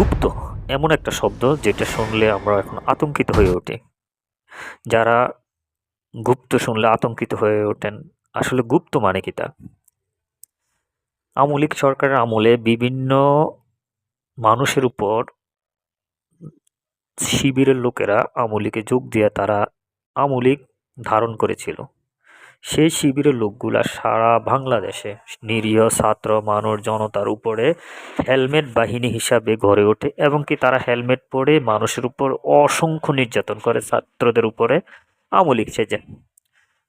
গুপ্ত, এমন একটা শব্দ যেটা শুনলে আমরা এখন আতঙ্কিত হয়ে উঠি। যারা গুপ্ত শুনলে আতঙ্কিত হয়ে ওঠেন, আসলে গুপ্ত মানে কি তা? আমলিক সরকারের আমলে বিভিন্ন মানুষের উপর শিবিরের লোকেরা আমলিকে যোগ দিয়ে তারা আমলিক ধারণ করেছিল। সেই শিবিরের লোকগুলা সারা বাংলাদেশে নিরীহ ছাত্র মানুষ জনতার উপরে হেলমেট বাহিনী হিসাবে গড়ে ওঠে এবং কি তারা হেলমেট পরে মানুষের উপর অসংখ্য নির্যাতন করে ছাত্রদের উপরে আমলিক সেজে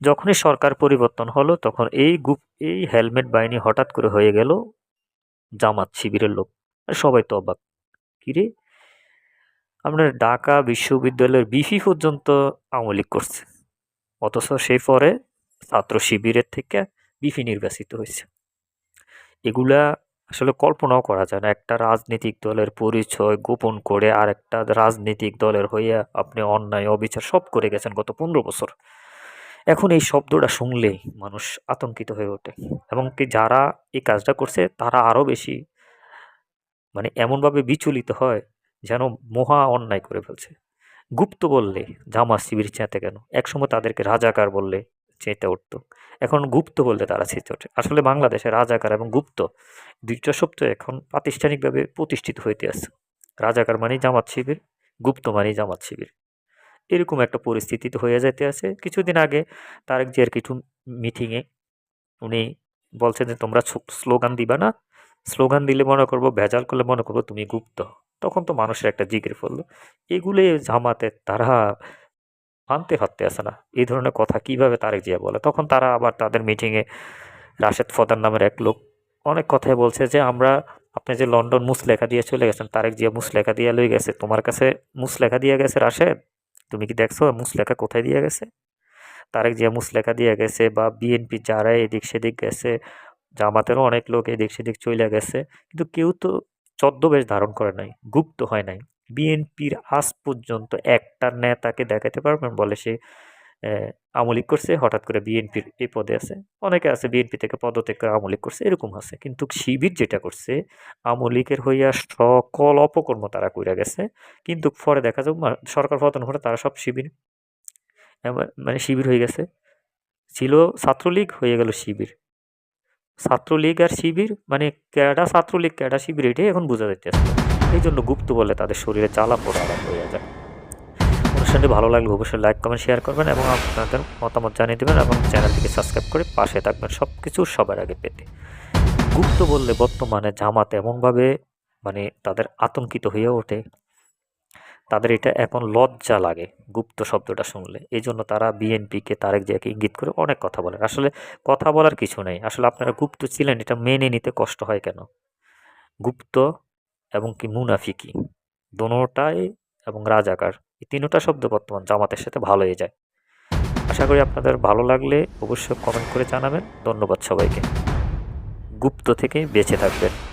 যখনই সরকার পরিবর্তন হলো তখন এই গুপ, এই হেলমেট বাহিনী হঠাৎ করে হয়ে গেল জামাত শিবিরের লোক। সবাই তো অবাক। কিরে আপনার ঢাকা বিশ্ববিদ্যালয়ের বিফি পর্যন্ত আমলিক করছে। অথচ সেই পরে ছাত্র শিবিরের থেকে বিফি নির্বাচিত হয়েছে। এগুলা আসলে কল্পনাও করা যায় না। একটা রাজনৈতিক দলের পরিচয় গোপন করে আর একটা রাজনৈতিক দলের হইয়া আপনি অন্যায়, অবিচার সব করে গেছেন গত পনেরো বছর। এখন এই শব্দটা শুনলেই মানুষ আতঙ্কিত হয়ে ওঠে এবং কি যারা এই কাজটা করছে তারা আরও বেশি মানে এমনভাবে বিচলিত হয় যেন মহা অন্যায় করে ফেলছে। গুপ্ত বললে জামা শিবির চেঁতে কেন? একসময় তাদেরকে রাজাকার বললে চেঁতে উঠতো। এখন গুপ্ত বললে তারা চেতে ওঠে। আসলে বাংলাদেশে রাজাকার এবং গুপ্ত দুইটা শব্দ এখন প্রাতিষ্ঠানিকভাবে প্রতিষ্ঠিত হইতে আছে। রাজাকার মানেই জামাত শিবির, গুপ্ত মানেই জামাত শিবির। এরকম একটা পরিস্থিতিতে হয়ে যেতে আছে। কিছুদিন আগে তারেক জিয়ার কিছু মিটিংয়ে উনি বলছেন যে, তোমরা স্লোগান দিবা না। স্লোগান দিলে মনে করব, ভেজাল করলে মনে করব তুমি গুপ্ত। তখন তো মানুষের একটা জিগির পড়ল। এগুলো জামাতে তারা মানতে আসে না। এই ধরনের কথা কীভাবে তারেক জিয়া বলে? তখন তারা আবার তাদের মিটিংয়ে রাশেদ ফদার নামের এক লোক অনেক কথাই বলছে যে, আমরা, আপনি যে লন্ডন মুসলেখা দিয়ে চলে গেছেন, তারেক জিয়া মুসলেখা দিয়ে লই গেছে। তোমার কাছে মুসলেখা দিয়ে গেছে রাশেদ? তুমি কি দেখছ মুসলেখা কোথায় দিয়ে গেছে? তারেক জিয়া মুসলেখা দিয়ে গেছে বা বিএনপি যারা এদিক সেদিক গেছে, জামাতেরও অনেক লোক এদিক সেদিক চলে গেছে। কিন্তু কেউ তো ছদ্মবেশ ধারণ করে নাই, গুপ্ত হয় নাই। বিএনপির আজ পর্যন্ত একটা নেতাকে দেখাতে পারবেন বলে সে আমলিক করছে। হঠাৎ করে বিএনপির এই পদে আছে। অনেকে আছে বিএনপি থেকে পদত্যাগ করে আমলিক করছে, এরকম আছে। কিন্তু শিবির যেটা করছে, আমলিকের হইয়া সকল অপকর্ম তারা কইরা গেছে। কিন্তু পরে দেখা যাক সরকার পতন করে তারা সব শিবির মানে শিবির হয়ে গেছে। ছিল ছাত্রলীগ, হয়ে গেল শিবির। ছাত্রলীগ আর শিবির মানে ক্যাডা ছাত্রলীগ ক্যাডা শিবির, এটাই এখন বোঝা যাইতেছে। এই জন্য গুপ্ত বলে তাদের শরীরে জ্বালা পোড়া হয়ে যায়। অনুষ্ঠানটি ভালো লাগলে অবশ্যই লাইক, কমেন্ট, শেয়ার করবেন এবং আপনাদের মতামত জানিয়ে দেবেন এবং চ্যানেলটিকে সাবস্ক্রাইব করে পাশে থাকবেন। সব কিছু সবার আগে পেতে। গুপ্ত বললে বর্তমানে জামাত এমনভাবে মানে তাদের আতঙ্কিত হয়ে ওঠে, তাদের এটা এখন লজ্জা লাগে গুপ্ত শব্দটা শুনলে। এই জন্য তারা বিএনপিকে তারেক জিয়াকে ইঙ্গিত করে অনেক কথা বলে আসলে কথা বলার কিছু নেই। আসলে আপনারা গুপ্ত ছিলেন, এটা মেনে নিতে কষ্ট হয় কেন? গুপ্ত এবং কি মুনাফিকি। দোনোটাই এবং রাজাকার। এই তিনোটা শব্দ বর্তমান জামাতের সাথে ভালো হয়ে যায়। আশা করি আপনাদের ভালো লাগলে অবশ্যই কমেন্ট করে জানাবেন। ধন্যবাদ সবাইকে। গুপ্ত থেকে বেঁচে থাকবেন।